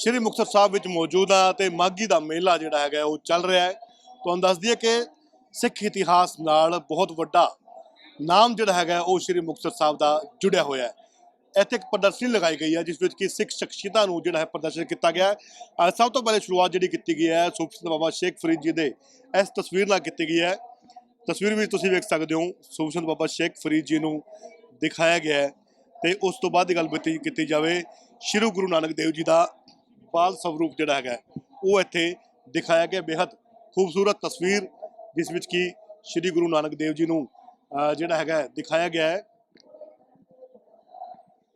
ਸ਼੍ਰੀ ਮੁਕਤਸਰ ਸਾਹਿਬ ਵਿੱਚ ਮੌਜੂਦ ਆ ਤੇ ਮਾਗੀ ਦਾ ਮੇਲਾ ਜਿਹੜਾ ਹੈਗਾ ਉਹ ਚੱਲ ਰਿਹਾ ਹੈ। ਤੁਹਾਨੂੰ ਦੱਸ ਦਈਏ ਕਿ ਸਿੱਖ ਇਤਿਹਾਸ ਨਾਲ ਬਹੁਤ ਵੱਡਾ ਨਾਮ ਜਿਹੜਾ ਹੈਗਾ ਉਹ ਸ਼੍ਰੀ ਮੁਕਤਸਰ ਸਾਹਿਬ ਦਾ ਜੁੜਿਆ ਹੋਇਆ ਹੈ। ਇੱਥੇ ਇੱਕ ਪ੍ਰਦਰਸ਼ਨੀ ਲਗਾਈ ਗਈ ਹੈ, ਜਿਸ ਵਿੱਚ ਕਿ ਸਿੱਖ ਸ਼ਖਸੀਅਤਾਂ ਨੂੰ ਜਿਹੜਾ ਹੈ ਪ੍ਰਦਰਸ਼ਨ ਕੀਤਾ ਗਿਆ ਹੈ। ਸਭ ਤੋਂ ਪਹਿਲੇ ਸ਼ੁਰੂਆਤ ਜਿਹੜੀ ਕੀਤੀ ਗਈ ਹੈ, ਸੂਫੀ ਬਾਬਾ ਸ਼ੇਖ ਫਰੀਦ ਜੀ ਦੇ, ਇਸ ਤਸਵੀਰ ਨਾਲ ਕੀਤੀ ਗਈ ਹੈ। ਤਸਵੀਰ ਵਿੱਚ ਤੁਸੀਂ ਵੇਖ ਸਕਦੇ ਹੋ, ਸੂਫੀ ਬਾਬਾ ਸ਼ੇਖ ਫਰੀਦ ਜੀ ਨੂੰ ਦਿਖਾਇਆ ਗਿਆ ਹੈ ਤੇ ਉਸ ਤੋਂ ਬਾਅਦ ਦੀ ਗੱਲ ਬਤੀ ਕੀਤੀ ਜਾਵੇ, ਸ਼੍ਰੀ ਗੁਰੂ ਨਾਨਕ ਦੇਵ ਜੀ ਦਾ ਬਾਲ ਸਵਰੂਪ ਜਿਹੜਾ ਹੈਗਾ ਉਹ ਇੱਥੇ ਦਿਖਾਇਆ ਗਿਆ। ਬੇहद ਖੂਬਸੂਰਤ ਤਸਵੀਰ, ਜਿਸ ਵਿੱਚ ਕੀ ਸ੍ਰੀ ਗੁਰੂ ਨਾਨਕ ਦੇਵ ਜੀ ਨੂੰ ਜਿਹੜਾ ਹੈਗਾ ਦਿਖਾਇਆ ਗਿਆ ਹੈ।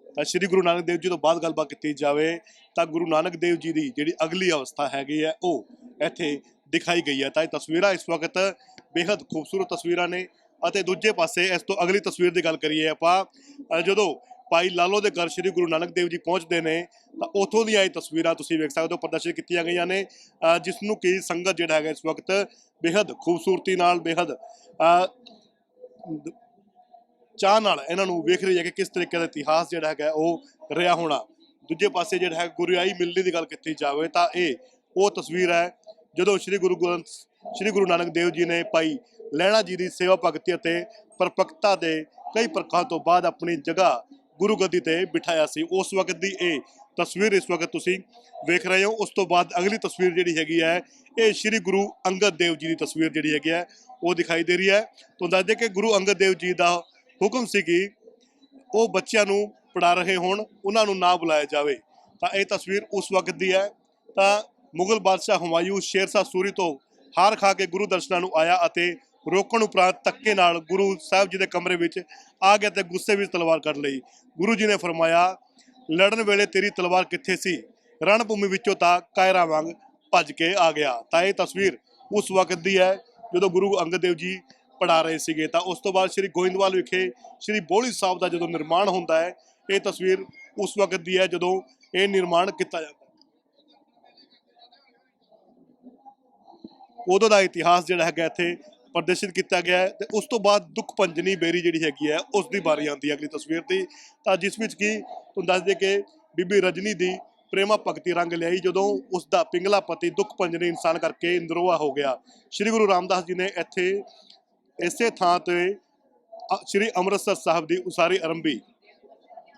ਤਾਂ ਸ੍ਰੀ ਗੁਰੂ ਨਾਨਕ ਦੇਵ ਜੀ ਤੋਂ ਬਾਅਦ ਗੱਲਬਾਤ ਕੀਤੀ ਜਾਵੇ, ਤਾਂ ਗੁਰੂ ਨਾਨਕ ਦੇਵ ਜੀ ਦੀ ਜਿਹੜੀ ਅਗਲੀ ਅਵਸਥਾ ਹੈਗੀ ਹੈ, ਉਹ ਇੱਥੇ ਦਿਖਾਈ ਗਈ ਹੈ। ਤਾਂ ਇਹ ਤਸਵੀਰਾਂ ਇਸ ਵਕਤ ਬੇहद ਖੂਬਸੂਰਤ ਤਸਵੀਰਾਂ ਨੇ ਅਤੇ ਦੂਜੇ ਪਾਸੇ ਇਸ ਤੋਂ ਅਗਲੀ ਤਸਵੀਰ ਦੀ ਗੱਲ ਕਰੀਏ ਆਪਾਂ ਜਦੋਂ ਭਾਈ ਲਾਲੋ ਦੇ ਘਰ ਸ੍ਰੀ ਗੁਰੂ ਨਾਨਕ ਦੇਵ ਜੀ ਪਹੁੰਚਦੇ ਨੇ, ਤਾਂ ਉਥੋਂ ਦੀਆਂ ਇਹ ਤਸਵੀਰਾਂ ਤੁਸੀਂ ਵੇਖ ਸਕਦੇ ਹੋ, ਪ੍ਰਦਰਸ਼ਿਤ ਕੀਤੀਆਂ ਗਈਆਂ ਨੇ ਜਿਸ ਨੂੰ ਕਿ ਸੰਗਤ ਜਿਹੜਾ ਹੈਗਾ ਇਸ ਵਕਤ ਬੇहद ਖੂਬਸੂਰਤੀ ਨਾਲ ਬੇहद ਚਾਹ ਨਾਲ ਇਹਨਾਂ ਨੂੰ ਵੇਖ ਰਹੀ ਹੈ ਕਿ ਕਿਸ ਤਰੀਕੇ ਦਾ ਇਤਿਹਾਸ ਜਿਹੜਾ ਹੈਗਾ ਉਹ ਰਿਹਾ ਹੋਣਾ। ਦੂਜੇ ਪਾਸੇ ਜਿਹੜਾ ਹੈ ਗੁਰਿਆਈ ਮਿਲਣੀ ਦੀ ਗੱਲ ਕੀਤੀ ਜਾਵੇ, ਤਾਂ ਇਹ ਉਹ ਤਸਵੀਰ ਹੈ, ਜਦੋਂ ਸ੍ਰੀ ਗੁਰੂ ਗ੍ਰੰਥ, ਸ੍ਰੀ ਗੁਰੂ ਨਾਨਕ ਦੇਵ ਜੀ ਨੇ ਪਾਈ ਲੈਣਾ ਜੀ ਦੀ ਸੇਵਾ ਭਗਤੀ ਅਤੇ ਪਰਪਕਤਾ ਦੇ ਕਈ ਪ੍ਰਕਾਰ ਤੋਂ ਬਾਅਦ ਆਪਣੀ ਜਗ੍ਹਾ ਗੁਰੂ ਗੱਦੀ ਤੇ ਬਿਠਾਇਆ ਸੀ। ਉਸ ਵਕਤ ਦੀ ਇਹ ਤਸਵੀਰ ਇਸ ਵਕਤ ਤੁਸੀਂ ਵੇਖ ਰਹੇ ਹੋ। ਉਸ ਤੋਂ ਬਾਅਦ ਅਗਲੀ ਤਸਵੀਰ ਜਿਹੜੀ ਹੈਗੀ ਹੈ, ਇਹ ਸ੍ਰੀ ਗੁਰੂ ਅੰਗਦ ਦੇਵ ਜੀ ਦੀ ਤਸਵੀਰ ਜਿਹੜੀ ਹੈਗੀ ਹੈ, ਉਹ ਦਿਖਾਈ ਦੇ ਰਹੀ ਹੈ। ਤੋਂ ਦੱਸ ਦੇ ਕਿ ਗੁਰੂ ਅੰਗਦ ਦੇਵ ਜੀ ਦਾ ਹੁਕਮ ਸੀ ਕਿ ਉਹ ਬੱਚਿਆਂ ਨੂੰ ਪੜਾ ਰਹੇ ਹੋਣ, ਉਹਨਾਂ ਨੂੰ ਨਾ ਬੁਲਾਇਆ ਜਾਵੇ। ਤਾਂ ਇਹ ਤਸਵੀਰ ਉਸ ਵਕਤ ਦੀ ਹੈ। ਤਾਂ ਮੁਗਲ ਬਾਦਸ਼ਾਹ ਹੁਮਾਯੂ ਸ਼ੇਰ ਸ਼ਾਹ ਸੂਰੀ ਤੋਂ ਹਾਰ ਖਾ ਕੇ ਗੁਰੂ ਦਰਸ਼ਨਾਂ ਨੂੰ ਆਇਆ ਅਤੇ ਰੋਕਣ ਉਪਰੰਤ ਧੱਕੇ ਨਾਲ ਗੁਰੂ ਸਾਹਿਬ ਜੀ ਦੇ ਕਮਰੇ ਵਿੱਚ ਆ ਗਿਆ ਤੇ ਗੁੱਸੇ ਵਿੱਚ ਤਲਵਾਰ ਕੱਢ ਲਈ। ਗੁਰੂ ਜੀ ਨੇ ਫਰਮਾਇਆ, ਲੜਨ ਵੇਲੇ ਤੇਰੀ ਤਲਵਾਰ ਕਿੱਥੇ ਸੀ? ਰਣ ਭੂਮੀ ਵਿੱਚੋਂ ਤਾਂ ਕਾਇਰਾ ਵਾਂਗ ਭੱਜ ਕੇ ਆ ਗਿਆ। ਤਾਂ ਇਹ ਤਸਵੀਰ ਉਸ ਵਕਤ ਦੀ ਹੈ, ਜਦੋਂ ਗੁਰੂ ਅੰਗਦ ਦੇਵ ਜੀ ਪੜਾ ਰਹੇ ਸੀਗੇ। ਤਾਂ ਉਸ ਤੋਂ ਬਾਅਦ ਸ੍ਰੀ ਗੋਇੰਦਵਾਲ ਵਿਖੇ ਸ੍ਰੀ ਬੋਲੀ ਸਾਹਿਬ ਦਾ ਜਦੋਂ ਨਿਰਮਾਣ ਹੁੰਦਾ ਹੈ, ਇਹ ਤਸਵੀਰ ਉਸ ਵਕਤ ਦੀ ਹੈ ਜਦੋਂ ਇਹ ਨਿਰਮਾਣ ਕੀਤਾ ਜਾਂਦਾ ਉਦੋਂ ਦਾ ਇਤਿਹਾਸ ਜਿਹੜਾ ਹੈਗਾ ਇੱਥੇ ਪ੍ਰਦਰਸ਼ਿਤ ਕੀਤਾ ਗਿਆ ਹੈ ਤੇ ਉਸ ਤੋਂ ਬਾਅਦ ਦੁੱਖ ਪੰਜਨੀ ਬੇਰੀ ਜਿਹੜੀ ਹੈਗੀ ਹੈ ਉਸ ਦੀ ਵਾਰੀ ਆਉਂਦੀ ਹੈ ਅਗਲੀ ਤਸਵੀਰ ਦੀ। ਤਾਂ ਜਿਸ ਵਿੱਚ ਕੀ ਤੁਹਾਨੂੰ ਦੱਸ ਦੇ ਕਿ ਬੀਬੀ ਰਜਨੀ ਦੀ ਪ੍ਰੇਮਾ ਭਗਤੀ ਰੰਗ ਲਿਆਈ, ਜਦੋਂ ਉਸ ਦਾ ਪਿੰਗਲਾ ਪਤੀ ਦੁੱਖ ਪੰਜਨੀ ਇਨਸਾਨ ਕਰਕੇ ਇੰਦਰੋਆ ਹੋ ਗਿਆ। ਸ੍ਰੀ ਗੁਰੂ ਰਾਮਦਾਸ ਜੀ ਨੇ ਇੱਥੇ ਇਸੇ ਥਾਂ ਤੇ ਸ੍ਰੀ ਅੰਮ੍ਰਿਤਸਰ ਸਾਹਿਬ ਦੀ ਉਸਾਰੀ ਆਰੰਭੀ।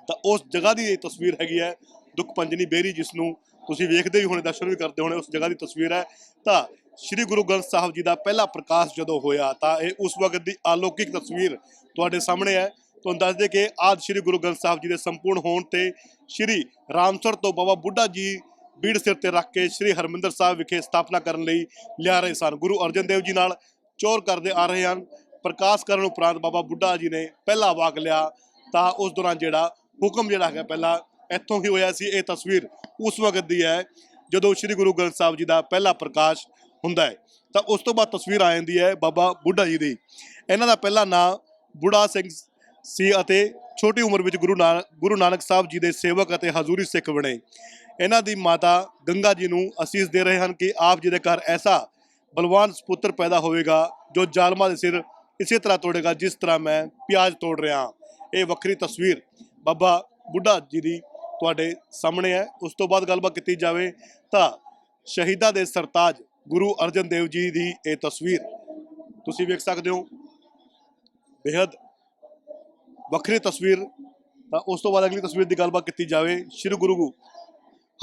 ਤਾਂ ਉਸ ਜਗ੍ਹਾ ਦੀ ਇਹ ਤਸਵੀਰ ਹੈਗੀ ਹੈ ਦੁੱਖ ਪੰਜਨੀ ਬੇਰੀ ਜਿਸ ਨੂੰ ਤੁਸੀਂ ਵੇਖਦੇ ਵੀ ਹੋਣੇ, ਦਰਸ਼ਨ ਵੀ ਕਰਦੇ ਹੋਣੇ, ਉਸ ਜਗ੍ਹਾ ਦੀ ਤਸਵੀਰ ਹੈ। ਤਾਂ ਸ੍ਰੀ ਗੁਰੂ ਗ੍ਰੰਥ ਸਾਹਿਬ ਜੀ ਦਾ ਪਹਿਲਾ ਪ੍ਰਕਾਸ਼ ਜਦੋਂ ਹੋਇਆ ਤਾਂ ਇਹ ਉਸ ਵਕਤ ਦੀ ਅਲੌਕਿਕ ਤਸਵੀਰ ਤੁਹਾਡੇ ਸਾਹਮਣੇ ਹੈ। ਤੁਹਾਨੂੰ ਦੱਸ ਦੇ ਕਿ ਆਦ ਸ੍ਰੀ ਗੁਰੂ ਗ੍ਰੰਥ ਸਾਹਿਬ ਜੀ ਦੇ ਸੰਪੂਰਨ ਹੋਣ ਤੇ ਸ੍ਰੀ ਰਾਮਸਰ ਤੋਂ ਬਾਬਾ ਬੁੱਢਾ ਜੀ ਬੀੜ ਸਿਰ ਤੇ ਰੱਖ ਕੇ ਸ੍ਰੀ ਹਰਮਿੰਦਰ ਸਾਹਿਬ ਵਿਖੇ ਸਥਾਪਨਾ ਕਰਨ ਲਈ ਲਿਆ ਰਹੇ ਸਨ। ਗੁਰੂ ਅਰਜਨ ਦੇਵ ਜੀ ਨਾਲ ਚੋਰ ਕਰਦੇ ਆ ਰਹੇ ਹਨ। ਪ੍ਰਕਾਸ਼ ਕਰਨ ਉਪਰੰਤ ਬਾਬਾ ਬੁੱਢਾ ਜੀ ਨੇ ਪਹਿਲਾ ਵਾਕ ਲਿਆ ਤਾਂ ਉਸ ਦੌਰਾਨ ਜਿਹੜਾ ਹੁਕਮ ਜਿਹੜਾ ਹੈਗਾ ਪਹਿਲਾ ਇੱਥੋਂ ਹੀ ਹੋਇਆ ਸੀ। ਇਹ ਤਸਵੀਰ ਉਸ ਵਕਤ ਦੀ ਹੈ ਜਦੋਂ ਸ੍ਰੀ ਗੁਰੂ ਗ੍ਰੰਥ ਸਾਹਿਬ ਜੀ ਦਾ ਪਹਿਲਾ ਪ੍ਰਕਾਸ਼ ਹੁੰਦਾ ਹੈ। ਤਾਂ ਉਸ ਤੋਂ ਬਾਅਦ ਤਸਵੀਰ ਆ ਜਾਂਦੀ ਹੈ ਬਾਬਾ ਬੁੱਢਾ ਜੀ ਦੀ। ਇਹਨਾਂ ਦਾ ਪਹਿਲਾ ਨਾਮ ਬੁੱਢਾ ਸਿੰਘ ਸੀ ਅਤੇ ਛੋਟੀ ਉਮਰ ਵਿੱਚ ਗੁਰੂ ਨਾਨਕ ਗੁਰੂ ਨਾਨਕ ਸਾਹਿਬ ਜੀ ਦੇ ਸੇਵਕ ਅਤੇ ਹਜ਼ੂਰੀ ਸਿੱਖ ਬਣੇ। ਇਹਨਾਂ ਦੀ ਮਾਤਾ ਗੰਗਾ ਜੀ ਨੂੰ ਅਸੀਸ ਦੇ ਰਹੇ ਹਨ ਕਿ ਆਪ ਜੀ ਦੇ ਘਰ ਐਸਾ ਬਲਵਾਨ ਸੁਪੁੱਤਰ ਪੈਦਾ ਹੋਵੇਗਾ ਜੋ ਜ਼ਾਲਮਾਂ ਦੇ ਸਿਰ ਇਸੇ ਤਰ੍ਹਾਂ ਤੋੜੇਗਾ ਜਿਸ ਤਰ੍ਹਾਂ ਮੈਂ ਪਿਆਜ਼ ਤੋੜ ਰਿਹਾ ਹਾਂ। ਇਹ ਵੱਖਰੀ ਤਸਵੀਰ ਬਾਬਾ ਬੁੱਢਾ ਜੀ ਦੀ ਤੁਹਾਡੇ ਸਾਹਮਣੇ ਹੈ। ਉਸ ਤੋਂ ਬਾਅਦ ਗੱਲਬਾਤ ਕੀਤੀ ਜਾਵੇ ਤਾਂ ਸ਼ਹੀਦਾਂ ਦੇ ਸਰਤਾਜ ਗੁਰੂ ਅਰਜਨ ਦੇਵ ਜੀ ਦੀ ਇਹ ਤਸਵੀਰ ਤੁਸੀਂ ਵੇਖ ਸਕਦੇ ਹੋ। ਬੇहद ਵੱਖਰੀ ਤਸਵੀਰ। ਤਾਂ ਉਸ ਤੋਂ ਬਾਅਦ ਅਗਲੀ ਤਸਵੀਰ ਦੀ ਗੱਲਬਾਤ ਕੀਤੀ ਜਾਵੇ। ਸ੍ਰੀ ਗੁਰੂ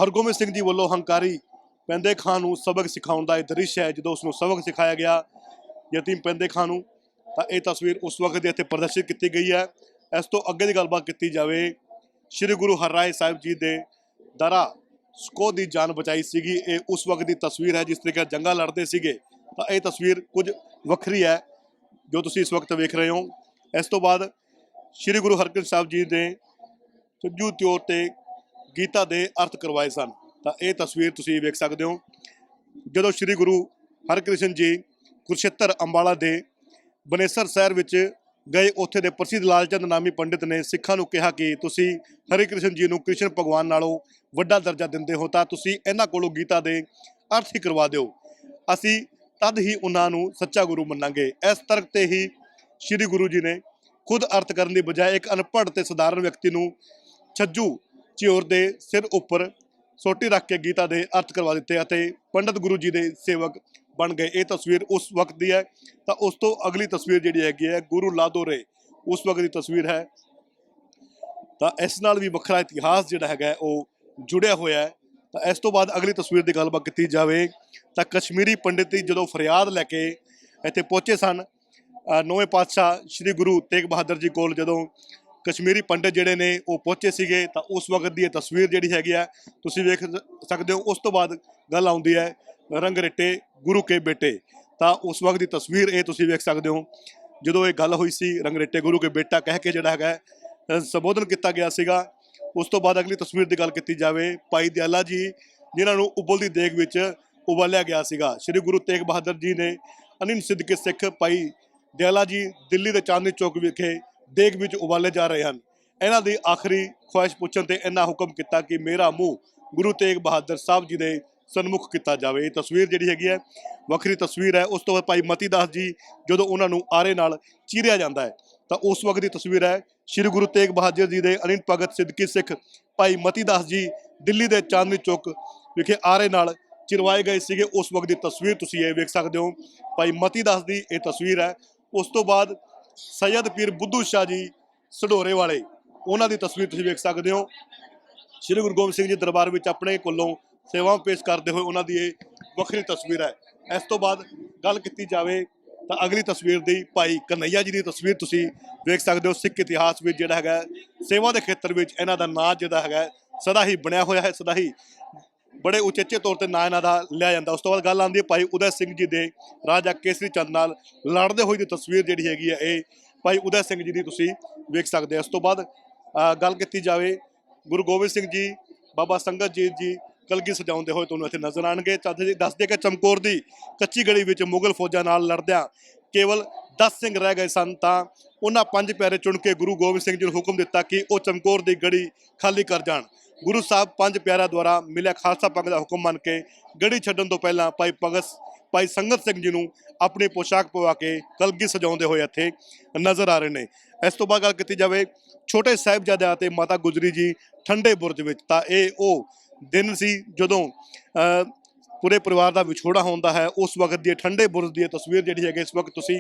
ਹਰਗੋਬਿੰਦ ਸਿੰਘ ਜੀ ਵੱਲੋਂ ਹੰਕਾਰੀ ਪੈਂਦੇ ਖਾਨ ਨੂੰ ਸਬਕ ਸਿਖਾਉਣ ਦਾ ਇਹ ਦ੍ਰਿਸ਼ ਹੈ, ਜਦੋਂ ਉਸ ਨੂੰ ਸਬਕ ਸਿਖਾਇਆ ਗਿਆ ਯਤੀਮ ਪੈਂਦੇ ਖਾਨ ਨੂੰ, ਤਾਂ ਇਹ ਤਸਵੀਰ ਉਸ ਵਕਤ ਦੀ ਇੱਥੇ ਪ੍ਰਦਰਸ਼ਿਤ ਕੀਤੀ ਗਈ ਹੈ। ਇਸ ਤੋਂ ਅੱਗੇ ਦੀ ਗੱਲਬਾਤ ਕੀਤੀ ਜਾਵੇ। ਸ੍ਰੀ ਗੁਰੂ ਹਰਰਾਏ ਸਾਹਿਬ ਜੀ ਦੇ ਦਰਾ ਸਕੋ ਦੀ ਜਾਨ ਬਚਾਈ ਸੀਗੀ, ਇਹ ਉਸ ਵਕਤ ਦੀ ਤਸਵੀਰ ਹੈ, ਜਿਸ ਤਰੀਕੇ ਨਾਲ ਜੰਗਾਂ ਲੜਦੇ ਸੀਗੇ, ਤਾਂ ਇਹ ਤਸਵੀਰ ਕੁਝ ਵੱਖਰੀ ਹੈ, ਜੋ ਤੁਸੀਂ ਇਸ ਵਕਤ ਵੇਖ ਰਹੇ ਹੋ। ਇਸ ਤੋਂ ਬਾਅਦ ਸ੍ਰੀ ਗੁਰੂ ਹਰਕ੍ਰਿਸ਼ਨ ਸਾਹਿਬ ਜੀ ਨੇ ਸੱਜੂ ਤਿਉਰ ਤੇ ਗੀਤਾ ਦੇ ਅਰਥ ਕਰਵਾਏ ਸਨ। ਤਾਂ ਇਹ ਤਸਵੀਰ ਤੁਸੀਂ ਵੇਖ ਸਕਦੇ ਹੋ। ਜਦੋਂ ਸ੍ਰੀ ਗੁਰੂ ਹਰਕ੍ਰਿਸ਼ਨ ਜੀ ਕੁਰਸ਼ੇਤਰ ਅੰਬਾਲਾ ਦੇ ਬਨੇਸਰ ਸ਼ਹਿਰ ਵਿੱਚ ਗਏ ਉੱਥੇ ਦੇ ਪ੍ਰਸਿੱਧ ਲਾਲਚੰਦ ਨਾਮੀ ਪੰਡਿਤ ਨੇ ਸਿੱਖਾਂ ਨੂੰ ਕਿਹਾ ਕਿ ਤੁਸੀਂ ਹਰਿ ਕ੍ਰਿਸ਼ਨ ਜੀ ਨੂੰ ਕ੍ਰਿਸ਼ਨ ਭਗਵਾਨ ਨਾਲੋਂ ਵੱਡਾ ਦਰਜਾ ਦਿੰਦੇ ਹੋ ਤਾਂ ਤੁਸੀਂ ਇਹਨਾਂ ਕੋਲੋਂ ਗੀਤਾ ਦੇ ਅਰਥ ਹੀ ਕਰਵਾ ਦਿਓ। ਅਸੀਂ ਤਦ ਹੀ ਉਹਨਾਂ ਨੂੰ ਸੱਚਾ ਗੁਰੂ ਮੰਨਾਂਗੇ। ਇਸ ਤਰਕ ਤੇ ਹੀ ਸ੍ਰੀ ਗੁਰੂ ਜੀ ਨੇ ਖੁਦ ਅਰਥ ਕਰਨ ਦੀ ਬਜਾਏ ਇੱਕ ਅਨਪੜ੍ਹ ਤੇ ਸਧਾਰਨ ਵਿਅਕਤੀ ਨੂੰ ਛੱਜੂ ਚਿਓਰ ਦੇ ਸਿਰ ਉੱਪਰ ਸੋਟੀ ਰੱਖ ਕੇ ਗੀਤਾ ਦੇ ਅਰਥ ਕਰਵਾ ਦਿੱਤੇ ਅਤੇ ਪੰਡਤ ਗੁਰੂ ਜੀ ਦੇ ਸੇਵਕ ਬਣ ਗਏ। ਇਹ ਤਸਵੀਰ ਉਸ ਵਕਤ ਦੀ ਹੈ। ਤਾਂ ਉਸ ਤੋਂ ਅਗਲੀ ਤਸਵੀਰ ਜਿਹੜੀ ਹੈਗੀ ਹੈ, ਗੁਰੂ ਲਾਦੋਰੇ, ਉਸ ਵਕਤ ਦੀ ਤਸਵੀਰ ਹੈ। ਤਾਂ ਇਸ ਨਾਲ ਵੀ ਵੱਖਰਾ ਇਤਿਹਾਸ ਜਿਹੜਾ ਹੈਗਾ ਉਹ ਜੁੜਿਆ ਹੋਇਆ ਹੈ। ਤਾਂ ਇਸ ਤੋਂ ਬਾਅਦ ਅਗਲੀ ਤਸਵੀਰ ਦੀ ਗੱਲਬਾਤ ਕੀਤੀ ਜਾਵੇ, ਤਾਂ ਕਸ਼ਮੀਰੀ ਪੰਡਿਤ ਜੀ ਜਦੋਂ ਫਰਿਆਦ ਲੈ ਕੇ ਇੱਥੇ ਪਹੁੰਚੇ ਸਨ ਨੌਵੇਂ ਪਾਤਸ਼ਾਹ ਸ੍ਰੀ ਗੁਰੂ ਤੇਗ ਬਹਾਦਰ ਜੀ ਕੋਲ ਜਦੋਂ ਕਸ਼ਮੀਰੀ ਪੰਡਿਤ ਜਿਹੜੇ ਨੇ, ਉਹ ਪਹੁੰਚੇ ਸੀਗੇ, ਤਾਂ ਉਸ ਵਕਤ ਦੀ ਇਹ ਤਸਵੀਰ ਜਿਹੜੀ ਹੈਗੀ ਆ ਤੁਸੀਂ ਵੇਖ ਸਕਦੇ ਹੋ, ਉਸ ਤੋਂ ਬਾਅਦ ਗੱਲ ਆਉਂਦੀ ਹੈ ਰੰਗ ਰੱਟੇ ਗੁਰੂ ਕੇ ਬੇਟੇ। ਤਾਂ ਉਸ ਵਕਤ ਦੀ ਤਸਵੀਰ ਇਹ ਤੁਸੀਂ ਵੇਖ ਸਕਦੇ ਹੋ। ਜਦੋਂ ਇਹ ਗੱਲ ਹੋਈ ਸੀ, ਰੰਗਰੇਟੇ ਗੁਰੂ ਕੇ ਬੇਟਾ ਕਹਿ ਕੇ ਜਿਹੜਾ ਹੈਗਾ ਸੰਬੋਧਨ ਕੀਤਾ ਗਿਆ ਸੀਗਾ, ਉਸ ਤੋਂ ਬਾਅਦ ਅਗਲੀ ਤਸਵੀਰ ਦੀ ਗੱਲ ਕੀਤੀ ਜਾਵੇ, ਭਾਈ ਦਿਆਲਾ ਜੀ, ਜਿਨ੍ਹਾਂ ਨੂੰ ਉਬਲਦੀ ਦੇਗ ਵਿੱਚ ਉਬਾਲਿਆ ਗਿਆ ਸੀਗਾ। ਸ੍ਰੀ ਗੁਰੂ ਤੇਗ ਬਹਾਦਰ ਜੀ ਨੇ ਅਨਿਨ ਸਿੱਧਕੇ ਸਿੱਖ ਭਾਈ ਦਿਆਲਾ ਜੀ ਦਿੱਲੀ ਦੇ ਚਾਂਦਨੀ ਚੌਕ ਵਿਖੇ ਦੇਗ ਵਿੱਚ ਉਬਾਲੇ ਜਾ ਰਹੇ ਹਨ। ਇਹਨਾਂ ਦੀ ਆਖਰੀ ਖੁਆਇਸ਼ ਪੁੱਛਣ ਤੇ ਇਹਨਾਂ ਹੁਕਮ ਕੀਤਾ ਕਿ ਮੇਰਾ ਮੂੰਹ ਗੁਰੂ ਤੇਗ ਬਹਾਦਰ ਸਾਹਿਬ ਜੀ ਦੇ ਸਨਮੁਖ ਕੀਤਾ ਜਾਵੇ। ਇਹ ਤਸਵੀਰ ਜਿਹੜੀ ਹੈਗੀ ਹੈ, ਵੱਖਰੀ ਤਸਵੀਰ ਹੈ। ਉਸ ਤੋਂ ਬਾਅਦ ਭਾਈ ਮਤੀ ਦਾਸ ਜੀ ਜਦੋਂ ਉਹਨਾਂ ਨੂੰ ਆਰੇ ਨਾਲ ਚੀਰਿਆ ਜਾਂਦਾ ਹੈ, ਤਾਂ ਉਸ ਵਕਤ ਦੀ ਤਸਵੀਰ ਹੈ। ਸ੍ਰੀ ਗੁਰੂ ਤੇਗ ਬਹਾਦਰ ਜੀ ਦੇ ਅਨਿੰਦ ਭਗਤ ਸਿੱਧਕੀ ਸਿੱਖ ਭਾਈ ਮਤੀ ਦਾਸ ਜੀ ਦਿੱਲੀ ਦੇ ਚਾਂਦਨੀ ਚੌਕ ਵਿਖੇ ਆਰੇ ਨਾਲ ਚਿਰਵਾਏ ਗਏ ਸੀਗੇ। ਉਸ ਵਕਤ ਦੀ ਤਸਵੀਰ ਤੁਸੀਂ ਇਹ ਵੇਖ ਸਕਦੇ ਹੋ। ਭਾਈ ਮਤੀ ਦਾਸ ਦੀ ਇਹ ਤਸਵੀਰ ਹੈ। ਉਸ ਤੋਂ ਬਾਅਦ ਸੈਯਦ ਪੀਰ ਬੁੱਧੂ ਸ਼ਾਹ ਜੀ ਸਢੋਰੇ ਵਾਲੇ, ਉਹਨਾਂ ਦੀ ਤਸਵੀਰ ਤੁਸੀਂ ਵੇਖ ਸਕਦੇ ਹੋ। ਸ੍ਰੀ ਗੁਰੂ ਗੋਬਿੰਦ ਸਿੰਘ ਜੀ ਦਰਬਾਰ ਵਿੱਚ ਆਪਣੇ ਕੋਲੋਂ ਸੇਵਾਵਾਂ ਪੇਸ਼ ਕਰਦੇ ਹੋਏ ਉਹਨਾਂ ਦੀ ਇਹ ਵੱਖਰੀ ਤਸਵੀਰ ਹੈ। ਇਸ ਤੋਂ ਬਾਅਦ ਗੱਲ ਕੀਤੀ ਜਾਵੇ ਤਾਂ ਅਗਲੀ ਤਸਵੀਰ ਦੀ ਭਾਈ ਕਨਈਆ ਜੀ ਦੀ ਤਸਵੀਰ ਤੁਸੀਂ ਵੇਖ ਸਕਦੇ ਹੋ। ਸਿੱਖ ਇਤਿਹਾਸ ਵਿੱਚ ਜਿਹੜਾ ਹੈਗਾ ਸੇਵਾ ਦੇ ਖੇਤਰ ਵਿੱਚ ਇਹਨਾਂ ਦਾ ਨਾਂ ਜਿਹੜਾ ਹੈਗਾ ਸਦਾ ਹੀ ਬਣਿਆ ਹੋਇਆ ਹੈ, ਸਦਾ ਹੀ ਬੜੇ ਉਚੇਚੇ ਤੌਰ ਤੇ ਨਾਂ ਇਹਨਾਂ ਦਾ ਲਿਆ ਜਾਂਦਾ। ਉਸ ਤੋਂ ਬਾਅਦ ਗੱਲ ਆਉਂਦੀ ਹੈ ਭਾਈ ਉਦੈ ਸਿੰਘ ਜੀ ਦੇ ਰਾਜਾ ਕੇਸਰੀ ਚੰਦ ਨਾਲ ਲੜਦੇ ਹੋਏ ਦੀ ਤਸਵੀਰ ਜਿਹੜੀ ਹੈਗੀ ਹੈ, ਇਹ ਭਾਈ ਉਦੈ ਸਿੰਘ ਜੀ ਦੀ ਤੁਸੀਂ ਵੇਖ ਸਕਦੇ ਹੋ। ਇਸ ਤੋਂ ਬਾਅਦ ਗੱਲ ਕੀਤੀ ਜਾਵੇ ਗੁਰੂ ਗੋਬਿੰਦ ਸਿੰਘ ਜੀ, ਬਾਬਾ ਸੰਗਤ ਜੀ ਜੀ ਕਲਗੀ ਸਜਾਉਂਦੇ ਹੋਏ ਤੁਹਾਨੂੰ ਇੱਥੇ ਨਜ਼ਰ ਆਣਗੇ ਤਾਂ ਜੀ ਦੱਸਦੇ ਕਿ ਚਮਕੌਰ ਦੀ ਕੱਚੀ ਗਲੀ ਵਿੱਚ ਮੁਗਲ ਫੌਜਾਂ ਨਾਲ ਲੜਦਿਆਂ ਕੇਵਲ 10 ਸਿੰਘ ਰਹਿ ਗਏ ਸਨ ਤਾਂ ਉਹਨਾਂ ਪੰਜ ਪਿਆਰੇ ਚੁਣ ਕੇ ਗੁਰੂ ਗੋਬਿੰਦ ਸਿੰਘ ਜੀ ਨੂੰ ਹੁਕਮ ਦਿੱਤਾ ਕਿ ਉਹ ਚਮਕੌਰ ਦੀ ਗੜੀ ਖਾਲੀ ਕਰ ਜਾਣ। ਗੁਰੂ ਸਾਹਿਬ ਪੰਜ ਪਿਆਰਿਆਂ ਦੁਆਰਾ ਮਿਲਿਆ ਖਾਲਸਾ ਪੰਗ ਦਾ ਹੁਕਮ ਮੰਨ ਕੇ ਗੜੀ ਛੱਡਣ ਤੋਂ ਪਹਿਲਾਂ ਭਾਈ ਭਗਤ ਭਾਈ ਸੰਗਤ ਸਿੰਘ ਜੀ ਨੂੰ ਆਪਣੀ ਪੋਸ਼ਾਕ ਪਵਾ ਕੇ ਕਲਗੀ ਸਜਾਉਂਦੇ ਹੋਏ ਇੱਥੇ ਨਜ਼ਰ ਆ ਰਹੇ ਨੇ। ਇਸ ਤੋਂ ਬਾਅਦ ਗੱਲ ਕੀਤੀ ਜਾਵੇ ਛੋਟੇ ਸਾਹਿਬਜ਼ਾਦਿਆਂ ਅਤੇ ਮਾਤਾ ਗੁਜਰੀ ਜੀ ਠੰਡੇ ਬੁਰਜ ਵਿੱਚ ਤਾਂ ਇਹ ਉਹ ਦਿਨ ਸੀ ਜਦੋਂ ਪੂਰੇ ਪਰਿਵਾਰ ਦਾ ਵਿਛੋੜਾ ਹੁੰਦਾ ਹੈ, ਉਸ ਵਕਤ ਦੀ ਠੰਡੇ ਬੁਰਜ ਦੀ ਇਹ ਤਸਵੀਰ ਜਿਹੜੀ ਹੈਗੀ, ਇਸ ਵਕਤ ਤੁਸੀਂ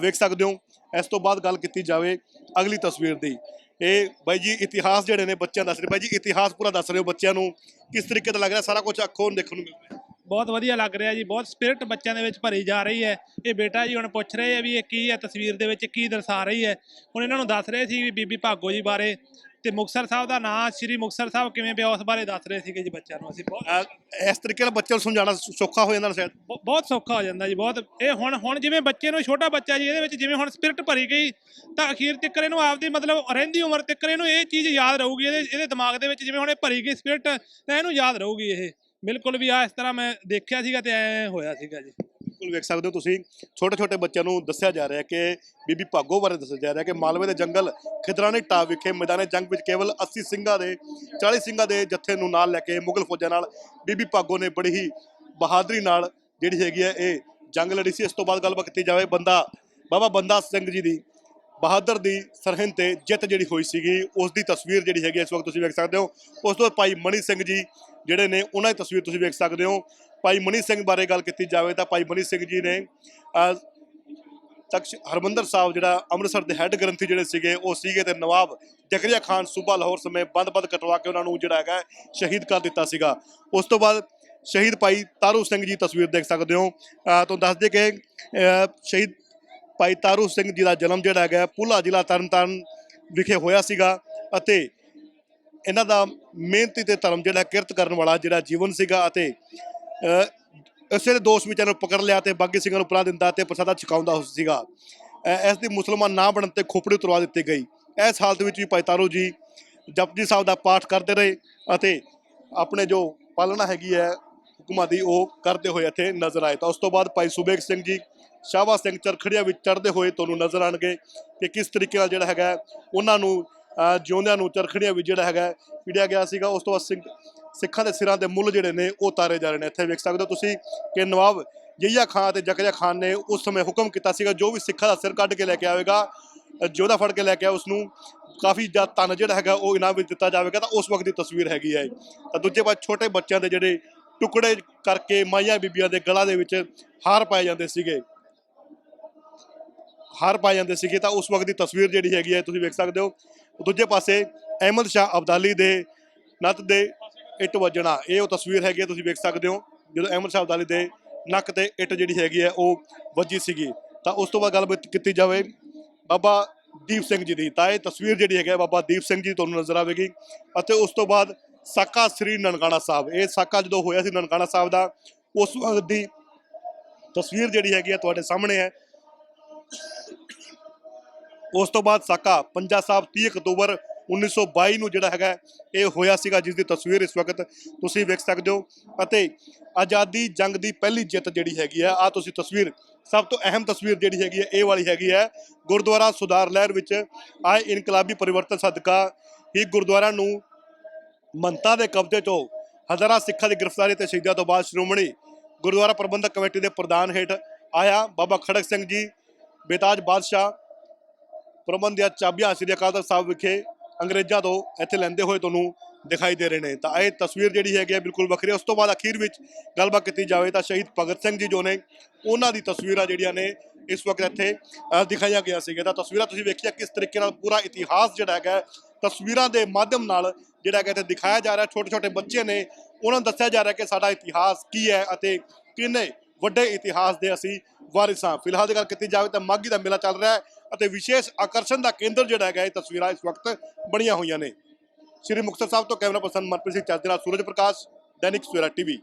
ਵੇਖ ਸਕਦੇ ਹੋ। ਇਸ ਤੋਂ ਬਾਅਦ ਗੱਲ ਕੀਤੀ ਜਾਵੇ ਅਗਲੀ ਤਸਵੀਰ ਦੀ। ਇਹ ਬਾਈ ਜੀ ਇਤਿਹਾਸ ਜਿਹੜੇ ਨੇ ਬੱਚਿਆਂ ਦੱਸ ਰਹੇ ਬਾਈ ਜੀ ਇਤਿਹਾਸ ਪੂਰਾ ਦੱਸ ਰਹੇ ਹੋ ਬੱਚਿਆਂ ਨੂੰ, ਕਿਸ ਤਰੀਕੇ ਦਾ ਲੱਗ ਰਿਹਾ, ਸਾਰਾ ਕੁਝ ਅੱਖੋਂ ਦੇਖਣ ਨੂੰ ਮਿਲ ਰਿਹਾ। ਬਹੁਤ ਵਧੀਆ ਲੱਗ ਰਿਹਾ ਜੀ, ਬਹੁਤ ਸਪਿਰਿਟ ਬੱਚਿਆਂ ਦੇ ਵਿੱਚ ਭਰੀ ਜਾ ਰਹੀ ਹੈ। ਇਹ ਬੇਟਾ ਜੀ ਹੁਣ ਪੁੱਛ ਰਹੇ ਆ ਵੀ ਇਹ ਕੀ ਹੈ ਤਸਵੀਰ ਦੇ ਵਿੱਚ, ਕੀ ਦਰਸਾ ਰਹੀ ਹੈ। ਹੁਣ ਇਹਨਾਂ ਨੂੰ ਦੱਸ ਰਹੇ ਸੀ ਵੀ ਬੀਬੀ ਭਾਗੋ ਜੀ ਬਾਰੇ। ਤੇ ਮੁਕਤਸਰ ਸਾਹਿਬ ਦਾ ਨਾਂ ਸ੍ਰੀ ਮੁਕਤਸਰ ਸਾਹਿਬ ਕਿਵੇਂ ਪਿਆ ਉਸ ਬਾਰੇ ਦੱਸ ਰਹੇ ਸੀਗੇ ਜੀ ਬੱਚਿਆਂ ਨੂੰ ਅਸੀਂ ਬਹੁਤ ਇਸ ਤਰੀਕੇ ਨਾਲ ਬੱਚਿਆਂ ਨੂੰ ਸਮਝਾਉਣਾ ਸੌਖਾ ਹੋ ਜਾਂਦਾ ਸ਼ਾਇਦ। ਬਹੁ- ਬਹੁਤ ਸੌਖਾ ਹੋ ਜਾਂਦਾ ਜੀ ਬਹੁਤ। ਇਹ ਹੁਣ ਹੁਣ ਜਿਵੇਂ ਬੱਚੇ ਨੂੰ ਛੋਟਾ ਬੱਚਾ ਜੀ ਇਹਦੇ ਵਿੱਚ ਜਿਵੇਂ ਹੁਣ ਸਪਿਰਿਟ ਭਰੀ ਗਈ ਤਾਂ ਅਖੀਰ ਤੱਕ ਇਹਨੂੰ ਆਪਦੀ ਮਤਲਬ ਰਹਿੰਦੀ ਉਮਰ ਤੱਕ ਇਹਨੂੰ ਇਹ ਚੀਜ਼ ਯਾਦ ਰਹੂਗੀ ਇਹਦੇ ਇਹਦੇ ਦਿਮਾਗ ਦੇ ਵਿੱਚ ਜਿਵੇਂ ਹੁਣ ਇਹ ਭਰੀ ਗਈ ਸਪਿਰਿਟ ਤਾਂ ਇਹਨੂੰ ਯਾਦ ਰਹੂਗੀ ਇਹ। ਬਿਲਕੁਲ ਵੀ ਆ ਇਸ ਤਰ੍ਹਾਂ ਮੈਂ ਦੇਖਿਆ ਸੀਗਾ ਤੇ ਐ ਹੋਇਆ ਸੀਗਾ ਜੀ। ਬਿਲਕੁਲ ਵੇਖ ਸਕਦੇ ਹੋ ਤੁਸੀਂ। ਛੋਟੇ ਛੋਟੇ ਬੱਚਿਆਂ ਨੂੰ ਦੱਸਿਆ ਜਾ ਰਿਹਾ ਕਿ ਬੀਬੀ ਭਾਗੋ ਬਾਰੇ ਦੱਸਿਆ ਜਾ ਰਿਹਾ ਕਿ ਮਾਲਵੇ ਦੇ ਜੰਗਲ ਖਿਦਰਾਣੀ ਟਾਪ ਵਿਖੇ ਮੈਦਾਨੇ ਜੰਗ ਵਿੱਚ ਕੇਵਲ 80 ਸਿੰਘਾਂ ਦੇ 40 ਸਿੰਘਾਂ ਦੇ ਜੱਥੇ ਨੂੰ ਨਾਲ ਲੈ ਕੇ ਮੁਗਲ ਫੌਜਾਂ ਨਾਲ ਬੀਬੀ ਭਾਗੋ ਨੇ ਬੜੀ ਹੀ ਬਹਾਦਰੀ ਨਾਲ ਜਿਹੜੀ ਹੈਗੀ ਹੈ ਇਹ ਜੰਗ ਲੜੀ ਸੀ। ਇਸ ਤੋਂ ਬਾਅਦ ਗੱਲਬਾਤ ਕੀਤੀ ਜਾਵੇ ਬੰਦਾ, ਬਾਬਾ ਬੰਦਾ ਸਿੰਘ ਜੀ ਦੀ। ਬਹਾਦਰ ਦੀ ਸਰਹੰਦ ਤੇ ਜਿੱਤ ਜਿਹੜੀ ਹੋਈ ਸੀਗੀ, ਉਸ ਦੀ ਤਸਵੀਰ ਜਿਹੜੀ ਹੈਗੀ ਹੈ ਇਸ ਵਕਤ ਤੁਸੀਂ ਵੇਖ ਸਕਦੇ ਹੋ। ਉਸ ਤੋਂ ਬਾਅਦ ਭਾਈ ਮਣੀ ਸਿੰਘ ਜੀ ਜਿਹੜੇ ਨੇ, ਉਹਨਾਂ ਦੀ ਤਸਵੀਰ ਤੁਸੀਂ ਵੇਖ ਸਕਦੇ ਹੋ। ਭਾਈ ਮਨੀ ਸਿੰਘ ਬਾਰੇ ਗੱਲ ਕੀਤੀ ਜਾਵੇ ਤਾਂ ਭਾਈ ਮਨੀ ਸਿੰਘ ਜੀ ਨੇ ਅਹ, ਤਖਤ ਹਰਮੰਦਰ ਸਾਹਿਬ ਜਿਹੜਾ ਅੰਮ੍ਰਿਤਸਰ ਦੇ ਹੈੱਡ ਗ੍ਰੰਥੀ ਜਿਹੜੇ ਸੀਗੇ ਉਹ ਸੀਗੇ ਤੇ ਨਵਾਬ ਜ਼ਕਰੀਆ ਖਾਨ ਸੂਬਾ ਲਾਹੌਰ ਸਮੇਂ ਬੰਦ-ਬੰਦ ਕਟਵਾ ਕੇ ਉਹਨਾਂ ਨੂੰ ਜਿਹੜਾ ਹੈਗਾ ਸ਼ਹੀਦ ਕਰ ਦਿੱਤਾ ਸੀਗਾ। ਉਸ ਤੋਂ ਬਾਅਦ ਸ਼ਹੀਦ ਭਾਈ ਤਾਰੂ ਸਿੰਘ ਜੀ ਤਸਵੀਰ ਦੇਖ ਸਕਦੇ ਹੋ। ਤੁਹਾਨੂੰ ਦੱਸ ਦੇ ਕਿ ਸ਼ਹੀਦ ਭਾਈ ਤਾਰੂ ਸਿੰਘ ਜੀ ਦਾ ਜਨਮ ਜਿਹੜਾ ਹੈਗਾ ਪੁਲਾ ਜ਼ਿਲ੍ਹਾ ਤਰਨਤਾਰਨ ਵਿਖੇ ਹੋਇਆ ਸੀਗਾ ਅਤੇ ਇਹਨਾਂ ਦਾ ਮਿਹਨਤੀ ਤੇ ਧਰਮ ਜਿਹੜਾ ਕਿਰਤ ਕਰਨ ਵਾਲਾ ਜਿਹੜਾ ਜੀਵਨ ਸੀਗਾ ਅਤੇ ਅਹ, ਇਸੇ ਦੇ ਦੋਸ਼ ਵਿੱਚ ਇਹਨੂੰ ਪਕੜ ਲਿਆ ਤੇ ਬਾਗੀ ਸਿੰਘਾਂ ਨੂੰ ਪਰਾ ਦਿੰਦਾ ਤੇ ਪ੍ਰਸਾਦਾ ਛਕਾਉਂਦਾ ਸੀਗਾ। ਇਸ ਦੀ ਮੁਸਲਮਾਨ ਨਾ ਬਣਨ ਤੇ ਖੋਪੜੀ ਉਤਰਵਾ ਦਿੱਤੀ ਗਈ। ਇਸ ਹਾਲਤ ਵਿੱਚ ਵੀ ਭਾਈ ਤਾਰੂ ਜੀ ਜਪਜੀ ਸਾਹਿਬ ਦਾ ਪਾਠ ਕਰਦੇ ਰਹੇ ਅਤੇ ਆਪਣੇ ਜੋ ਪਾਲਣਾ ਹੈਗੀ ਹੈ ਹੁਕਮਾਂ ਦੀ ਉਹ ਕਰਦੇ ਹੋਏ ਇੱਥੇ ਨਜ਼ਰ ਆਏ। ਤਾਂ ਉਸ ਤੋਂ ਬਾਅਦ ਭਾਈ ਸੁਬੇਗ ਸਿੰਘ ਜੀ ਸ਼ਾਹਵਾ ਸਿੰਘ ਚਰਖੜੀਆਂ ਵਿੱਚ ਚੜ੍ਹਦੇ ਹੋਏ ਤੁਹਾਨੂੰ ਨਜ਼ਰ ਆਣਗੇ ਕਿ ਕਿਸ ਤਰੀਕੇ ਨਾਲ ਜਿਹੜਾ ਹੈਗਾ ਉਹਨਾਂ ਨੂੰ ਜਿਉਂਦਿਆਂ ਨੂੰ ਚਰਖੜੀਆਂ ਵੀ ਜਿਹੜਾ ਹੈਗਾ ਪੀੜਿਆ ਗਿਆ ਸੀਗਾ, ਉਸ ਤੋਂ ਬਾਅਦ ਸਿੰਘ ਸਿੱਖਾਂ ਦੇ ਸਿਰਾਂ ਦੇ ਮੁੱਲ ਜਿਹੜੇ ਨੇ ਉਹ ਤਾਰੇ ਜਾ ਰਹੇ ਨੇ। ਇੱਥੇ ਵੇਖ ਸਕਦੇ ਹੋ ਤੁਸੀਂ ਕਿ ਨਵਾਬ ਜਈਆ ਖਾਨ ਤੇ ਜ਼ਕਰੀਆ ਖਾਨ ਨੇ ਉਸ ਸਮੇਂ ਹੁਕਮ ਕੀਤਾ ਸੀਗਾ, ਜੋ ਵੀ ਸਿੱਖਾਂ ਦਾ ਸਿਰ ਕੱਢ ਕੇ ਲੈ ਕੇ ਆਵੇਗਾ ਜੋਧਾ ਫੜ ਕੇ ਲੈ ਕੇ ਆਇਆ ਉਸ ਨੂੰ ਕਾਫੀ ਜ਼ਿਆਦਾ ਧਨ ਜਿਹੜਾ ਹੈਗਾ ਉਹ ਇਨਾਮ ਵਿੱਚ ਦਿੱਤਾ ਜਾਵੇਗਾ। ਤਾਂ ਉਸ ਵਕਤ ਦੀ ਤਸਵੀਰ ਹੈਗੀ ਹੈ ਤਾਂ ਦੂਜੇ ਪਾਸੇ ਛੋਟੇ ਬੱਚਿਆਂ ਦੇ ਜਿਹੜੇ ਟੁਕੜੇ ਕਰਕੇ ਮਾਈਆਂ ਬੀਬੀਆਂ ਦੇ ਗਲਾਂ ਦੇ ਵਿੱਚ ਹਾਰ ਪਾਏ ਜਾਂਦੇ ਸੀਗੇ। ਹਾਰ ਪਾਏ ਜਾਂਦੇ ਸੀਗੇ। ਤਾਂ ਉਸ ਵਕਤ ਦੀ ਤਸਵੀਰ ਜਿਹੜੀ ਹੈਗੀ ਹੈ, ਤੁਸੀਂ ਵੇਖ ਸਕਦੇ ਹੋ ਦੂਜੇ ਪਾਸੇ ਅਹਿਮਦ ਸ਼ਾਹ ਅਬਦਾਲੀ ਦੇ ਨੱਤ ਦੇ ਇੱਟ ਵੱਜਣਾ, ਇਹ ਉਹ ਤਸਵੀਰ ਹੈਗੀ ਹੈ, ਤੁਸੀਂ ਵੇਖ ਸਕਦੇ ਹੋ, ਜਦੋਂ ਅਹਿਮਦ ਸ਼ਾਹ ਅਬਦਾਲੀ ਦੇ ਨੱਕ ਤੇ ਇੱਟ ਜਿਹੜੀ ਹੈਗੀ ਹੈ, ਉਹ ਵੱਜੀ ਸੀਗੀ। ਤਾਂ ਉਸ ਤੋਂ ਬਾਅਦ ਗੱਲ ਕੀਤੀ ਜਾਵੇ ਬਾਬਾ ਦੀਪ ਸਿੰਘ ਜੀ ਦੀ। ਤਾਂ ਇਹ ਤਸਵੀਰ ਜਿਹੜੀ ਹੈਗੀ ਹੈ, ਬਾਬਾ ਦੀਪ ਸਿੰਘ ਜੀ ਤੁਹਾਨੂੰ ਨਜ਼ਰ ਆਵੇਗੀ ਅਤੇ ਉਸ ਤੋਂ ਬਾਅਦ ਸਾਕਾ ਸ੍ਰੀ ਨਨਕਾਣਾ ਸਾਹਿਬ। ਇਹ ਸਾਕਾ ਜਦੋਂ ਹੋਇਆ ਸੀ ਨਨਕਾਣਾ ਸਾਹਿਬ ਦਾ, ਉਸ ਵਕਤ ਦੀ ਤਸਵੀਰ ਜਿਹੜੀ ਹੈਗੀ ਹੈ, ਤੁਹਾਡੇ ਸਾਹਮਣੇ ਹੈ। ਉਸ ਤੋਂ ਬਾਅਦ ਸਾਕਾ ਪੰਜਾ ਸਾਹਿਬ 30 ਅਕਤੂਬਰ 1922 ਨੂੰ ਜਿਹੜਾ ਹੈਗਾ ਇਹ ਹੋਇਆ ਸੀਗਾ ਜਿਸ ਦੀ ਤਸਵੀਰ ਇਸ ਵਕਤ ਤੁਸੀਂ ਵੇਖ ਸਕਦੇ ਹੋ ਅਤੇ ਆਜ਼ਾਦੀ ਜੰਗ ਦੀ ਪਹਿਲੀ ਜਿੱਤ ਜਿਹੜੀ ਹੈਗੀ ਹੈ ਆ ਤੁਸੀਂ ਤਸਵੀਰ, ਸਭ ਤੋਂ ਅਹਿਮ ਤਸਵੀਰ ਜਿਹੜੀ ਹੈਗੀ ਹੈ, ਇਹ ਵਾਲੀ ਹੈਗੀ ਹੈ, ਗੁਰਦੁਆਰਾ ਸੁਧਾਰ ਲਹਿਰ ਵਿੱਚ ਆਏ ਇਨਕਲਾਬੀ ਪਰਿਵਰਤਨ ਸਦਕਾ ਹੀ ਗੁਰਦੁਆਰਾ ਨੂੰ ਮੰਤਾ ਦੇ ਕਬਜ਼ੇ ਤੋਂ ਹਜ਼ਾਰਾਂ ਸਿੱਖਾਂ ਦੀ ਗ੍ਰਿਫਤਾਰੀ ਤੇ ਸ਼ਹੀਦਾਂ ਤੋਂ ਬਾਅਦ ਸ਼੍ਰੋਮਣੀ ਗੁਰਦੁਆਰਾ ਪ੍ਰਬੰਧਕ ਕਮੇਟੀ ਦੇ ਪ੍ਰਧਾਨ ਹੇਠ ਆਇਆ ਬਾਬਾ ਖੜਕ ਸਿੰਘ ਜੀ, ਬੇਤਾਜ ਬਾਦਸ਼ਾਹ ਪ੍ਰਬੰਧਿਆ ਚਾਬੀਆਂ ਸ੍ਰੀ ਅਕਾਲ ਤਖਤ ਸਾਹਿਬ ਵਿਖੇ ਅੰਗਰੇਜ਼ਾਂ ਤੋਂ ਇੱਥੇ ਲੈਂਦੇ ਹੋਏ ਤੁਹਾਨੂੰ ਦਿਖਾਈ ਦੇ ਰਹੇ ਨੇ। ਤਾਂ ਇਹ ਤਸਵੀਰ ਜਿਹੜੀ ਹੈਗੀ ਹੈ ਬਿਲਕੁਲ ਵੱਖਰੀ ਹੈ। ਉਸ ਤੋਂ ਬਾਅਦ ਅਖੀਰ ਵਿੱਚ ਗੱਲਬਾਤ ਕੀਤੀ ਜਾਵੇ ਤਾਂ ਸ਼ਹੀਦ ਭਗਤ ਸਿੰਘ ਜੀ ਜੋ ਨੇ, ਉਹਨਾਂ ਦੀ ਤਸਵੀਰਾਂ ਜਿਹੜੀਆਂ ਨੇ ਇਸ ਵਕਤ ਇੱਥੇ ਦਿਖਾਈਆਂ ਗਿਆ ਸੀਗਾ ਤਾਂ ਤਸਵੀਰਾਂ ਤੁਸੀਂ ਵੇਖੀਆਂ ਕਿਸ ਤਰੀਕੇ ਨਾਲ ਪੂਰਾ ਇਤਿਹਾਸ ਜਿਹੜਾ ਹੈਗਾ ਤਸਵੀਰਾਂ ਦੇ ਮਾਧਿਅਮ ਨਾਲ ਜਿਹੜਾ ਹੈਗਾ ਇੱਥੇ ਦਿਖਾਇਆ ਜਾ ਰਿਹਾ ਛੋਟੇ ਛੋਟੇ ਬੱਚੇ ਨੇ, ਉਹਨਾਂ ਨੂੰ ਦੱਸਿਆ ਜਾ ਰਿਹਾ ਕਿ ਸਾਡਾ ਇਤਿਹਾਸ ਕੀ ਹੈ ਅਤੇ ਕਿੰਨੇ ਵੱਡੇ ਇਤਿਹਾਸ ਦੇ ਅਸੀਂ ਵਾਰਿਸ ਹਾਂ। ਫਿਲਹਾਲ ਦੀ ਗੱਲ ਕੀਤੀ ਜਾਵੇ ਤਾਂ ਮਾਘੀ ਦਾ ਮੇਲਾ ਚੱਲ ਰਿਹਾ ਹੈ। ਅਤੇ ਵਿਸ਼ੇਸ਼ ਆਕਰਸ਼ਣ ਦਾ ਕੇਂਦਰ ਜਿਹੜਾ ਹੈਗਾ, ਇਹ ਤਸਵੀਰਾਂ ਇਸ ਵਕਤ ਬਣੀਆਂ ਹੋਈਆਂ ਨੇ। ਸ੍ਰੀ ਮੁਕਤਸਰ ਸਾਹਿਬ ਤੋਂ ਕੈਮਰਾ ਪਰਸਨ ਮਨਪ੍ਰੀਤ ਸਿੰਘ ਚੱਜ ਨਾਲ ਸੂਰਜ ਪ੍ਰਕਾਸ਼, ਦੈਨਿਕ ਸਵੇਰਾ ਟੀਵੀ।